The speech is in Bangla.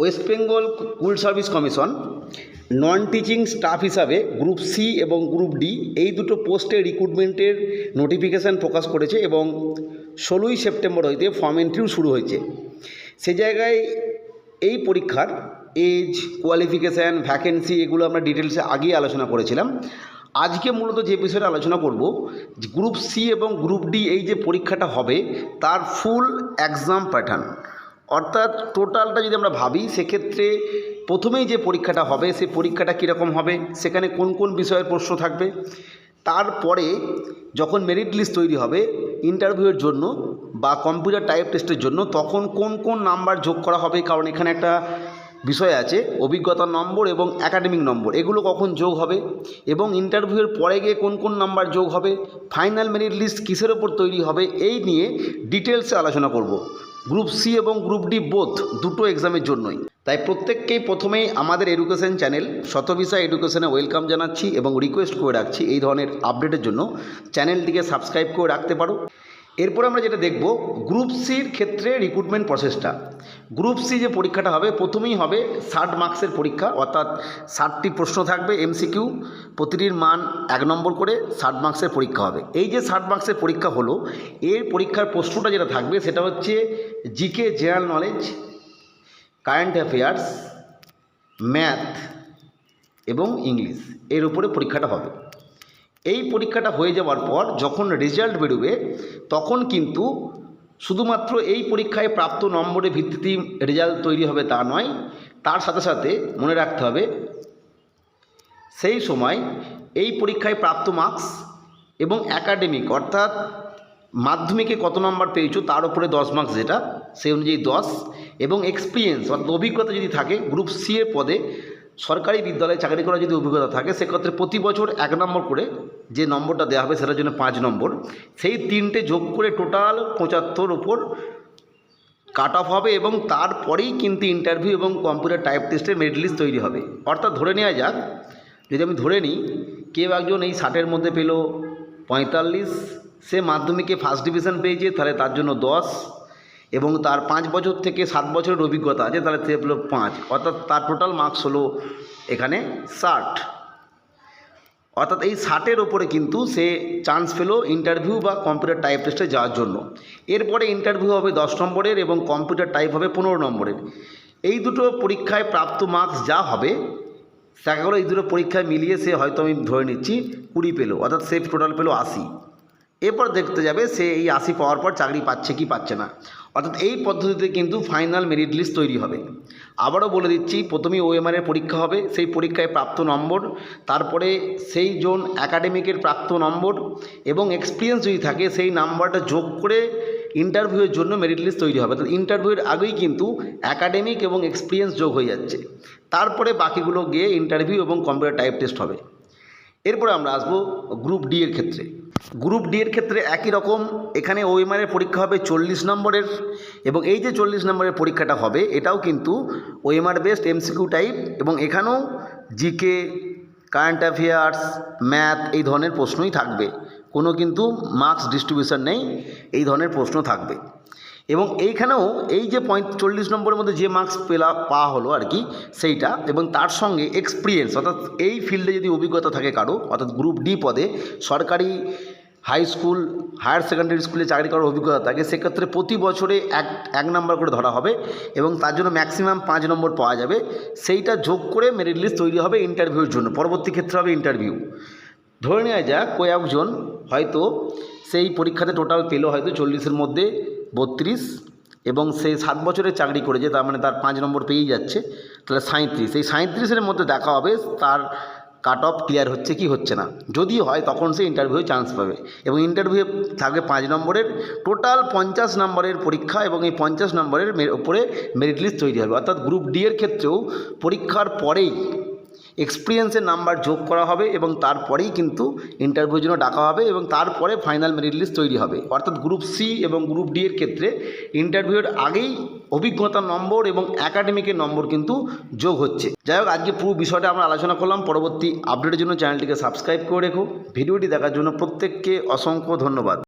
West Bengal school service commission non teaching staff হিসাবে গ্রুপ সি এবং গ্রুপ ডি এই দুটো পোস্টে রিক্রুটমেন্টের নোটিফিকেশান প্রকাশ করেছে এবং ষোলোই সেপ্টেম্বর হইতে ফর্ম এন্ট্রিও শুরু হয়েছে। সে জায়গায় এই পরীক্ষার এজ কোয়ালিফিকেশান ভ্যাকেন্সি এগুলো আমরা ডিটেলসে আগেই আলোচনা করেছিলাম। আজকে মূলত যে বিষয়ে আলোচনা করব গ্রুপ সি এবং গ্রুপ ডি এই যে পরীক্ষাটা হবে, তার ফুল এক্সাম প্যাটার্ন অর্থাৎ টোটালটা যদি আমরা ভাবি, সেক্ষেত্রে প্রথমেই যে পরীক্ষাটা হবে সেই পরীক্ষাটা কীরকম হবে, সেখানে কোন কোন বিষয়ের প্রশ্ন থাকবে, তারপরে যখন মেরিট লিস্ট তৈরি হবে ইন্টারভিউয়ের জন্য বা কম্পিউটার টাইপ টেস্টের জন্য, তখন কোন কোন নাম্বার যোগ করা হবে, কারণ এখানে একটা বিষয় আছে অভিজ্ঞতার নম্বর এবং একাডেমিক নম্বর, এগুলো কখন যোগ হবে, এবং ইন্টারভিউয়ের পরে গিয়ে কোন কোন নাম্বার যোগ হবে ফাইনাল মেরিট লিস্ট কিসের ওপর তৈরি হবে, এই নিয়ে ডিটেলসে আলোচনা করব। গ্রুপ সি এবং গ্রুপ ডি বোথ দুটো এক্সামের জন্যই। তাই প্রত্যেককেই প্রথমেই আমাদের এডুকেশন চ্যানেল শতবিশা এডুকেশনে ওয়েলকাম জানাচ্ছি এবং রিকোয়েস্ট করে রাখছি এই ধরনের আপডেটের জন্য। চ্যানেলটিকে সাবস্ক্রাইব করে রাখতে পারো। এরপর আমরা যেটা দেখব গ্রুপ সির ক্ষেত্রে রিক্রুটমেন্ট প্রসেসটা গ্রুপ সি যে পরীক্ষাটা হবে, প্রথমেই হবে ষাট মার্কসের পরীক্ষা, অর্থাৎ ষাটটি প্রশ্ন থাকবে এমসিকিউ প্রতিটির মান এক নম্বর করে ষাট মার্কসের পরীক্ষা হবে। এই যে ষাট মার্কসের পরীক্ষা হলো এর পরীক্ষার প্রশ্নটা যেটা থাকবে সেটা হচ্ছে GK general knowledge current affairs math এবং ইংলিশ এর উপরে পরীক্ষাটা হবে। এই পরীক্ষাটা হয়ে যাওয়ার পর যখন রেজাল্ট বেরোবে, তখন কিন্তু শুধুমাত্র এই পরীক্ষায় প্রাপ্ত নম্বরের ভিত্তিতেই রেজাল্ট তৈরি হবে তা নয়, তার সাথে সাথে মনে রাখতে হবে, সেই সময় এই পরীক্ষায় প্রাপ্ত মার্কস এবং একাডেমিক অর্থাৎ মাধ্যমিকে কত নম্বর পেয়েছ তার উপরে দশ মার্কস যেটা, সেই অনুযায়ী দশ এবং এক্সপিরিয়েন্স অর্থাৎ অভিজ্ঞতা যদি থাকে গ্রুপ সি এর পদে সরকারি বিদ্যালয়ে চাকরি করার যদি অভিজ্ঞতা থাকে, সেক্ষেত্রে প্রতি বছর এক নম্বর করে যে নম্বরটা দেওয়া হবে, সেটার জন্য পাঁচ নম্বর। সেই তিনটে যোগ করে টোটাল পঁচাত্তর ওপর কাট অফ হবে এবং তারপরেই কিন্তু ইন্টারভিউ এবং কম্পিউটার টাইপ টেস্টের মেরিট লিস্ট তৈরি হবে। অর্থাৎ ধরে নেওয়া যাক, যদি আমি ধরে নিই, কেউ একজন এই ষাটের মধ্যে পেল পঁয়তাল্লিশ, সে মাধ্যমিকে ফার্স্ট ডিভিশন পেয়েছে, তাহলে তার জন্য দশ এবং তার পাঁচ বছর থেকে সাত বছরের অভিজ্ঞতা আছে, তাহলে সে পেল পাঁচ। অর্থাৎ তার টোটাল মার্কস হলো এখানে ষাট। অর্থাৎ এই ষাটের ওপরে কিন্তু সে চান্স পেল ইন্টারভিউ বা কম্পিউটার টাইপ টেস্টে যাওয়ার জন্য। এরপরে ইন্টারভিউ হবে দশ নম্বরের এবং কম্পিউটার টাইপ হবে পনেরো নম্বরের। এই দুটো পরীক্ষায় প্রাপ্ত মার্কস যা হবে গেলো এই দুটো পরীক্ষায় মিলিয়ে সে হয়তো আমি ধরে নিচ্ছি কুড়ি পেল, অর্থাৎ সে টোটাল পেল আশি। এরপর দেখতে যাবে সে এই আশি পাওয়ার পর চাকরি পাচ্ছে কি পাচ্ছে না। অর্থাৎ এই পদ্ধতিতে কিন্তু ফাইনাল মেরিট লিস্ট তৈরি হবে। আবারও বলে দিচ্ছি, প্রথমেই ওএমআরের পরীক্ষা হবে, সেই পরীক্ষায় প্রাপ্ত নম্বর, তারপরে সেই জোন একাডেমিকের প্রাপ্ত নম্বর এবং এক্সপিরিয়েন্স যদি থাকে, সেই নাম্বারটা যোগ করে ইন্টারভিউয়ের জন্য মেরিট লিস্ট তৈরি হবে। তো ইন্টারভিউয়ের আগেই কিন্তু একাডেমিক এবং এক্সপিরিয়েন্স যোগ হয়ে যাচ্ছে। তারপরে বাকিগুলো গিয়ে ইন্টারভিউ এবং কম্পিউটার টাইপ টেস্ট হবে। এরপরে আমরা আসব গ্রুপ ডি এর ক্ষেত্রে। গ্রুপ ডি এর ক্ষেত্রে একই রকম। এখানে ওএমআরের পরীক্ষা হবে চল্লিশ নম্বরের এবং এই যে চল্লিশ নম্বরের পরীক্ষাটা হবে, এটাও কিন্তু ওএমআর বেসড এমসিকিউ টাইপ এবং এখানেও জিকে কারেন্ট অ্যাফেয়ার্স ম্যাথ এই ধরনের প্রশ্নই থাকবে। কোনো কিন্তু মার্কস ডিস্ট্রিবিউশন নেই, এই ধরনের প্রশ্ন থাকবে। এবং এইখানেও এই যে চল্লিশ নম্বরের মধ্যে যে মার্কস পেলা, পাওয়া হলো আর কি, সেইটা এবং তার সঙ্গে এক্সপিরিয়েন্স অর্থাৎ এই ফিল্ডে যদি অভিজ্ঞতা থাকে কারও, অর্থাৎ গ্রুপ ডি পদে সরকারি হাই স্কুল হায়ার সেকেন্ডারি স্কুলে চাকরি করার অভিজ্ঞতা থাকে, সেক্ষেত্রে প্রতি বছরে এক এক নম্বর করে ধরা হবে এবং তার জন্য ম্যাক্সিমাম পাঁচ নম্বর পাওয়া যাবে। সেইটা যোগ করে মেরিট লিস্ট তৈরি হবে ইন্টারভিউর জন্য, পরবর্তী ক্ষেত্রে হবে ইন্টারভিউ ধরে নেওয়া যাক কয়েকজন হয়তো সেই পরীক্ষাতে টোটাল পেল হয়তো চল্লিশের মধ্যে বত্রিশ এবং সে সাত বছরের চাকরি করেছে, তার মানে তার পাঁচ নম্বর পেয়েই যাচ্ছে, তাহলে সাঁত্রিশ এই সাঁত্রিশের মধ্যে দেখা হবে তার কাট অফ ক্লিয়ার হচ্ছে কি হচ্ছে না। যদি হয়, তখন সে ইন্টারভিউ চান্স পাবে এবং ইন্টারভিউ থাকবে পাঁচ নম্বরের টোটাল পঞ্চাশ নম্বরের পরীক্ষা এবং এই পঞ্চাশ নম্বরের উপরে মেরিট লিস্ট তৈরি হবে। অর্থাৎ গ্রুপ ডি এর ক্ষেত্রেও পরীক্ষার পরেই এক্সপিরিয়েন্সের নাম্বার যোগ করা হবে এবং তারপরেই কিন্তু ইন্টারভিউর জন্য ডাকা হবে এবং তারপরে ফাইনাল মেরিট লিস্ট তৈরি হবে। অর্থাৎ গ্রুপ সি এবং গ্রুপ ডি এর ক্ষেত্রে ইন্টারভিউয়ের আগেই অভিজ্ঞতার নম্বর এবং একাডেমিকের নম্বর কিন্তু যোগ হচ্ছে। যাই হোক, আজকে পুরো বিষয়টা আমরা আলোচনা করলাম। পরবর্তী আপডেটের জন্য চ্যানেলটিকে সাবস্ক্রাইব করে রেখো। ভিডিওটি দেখার জন্য প্রত্যেককে অসংখ্য ধন্যবাদ।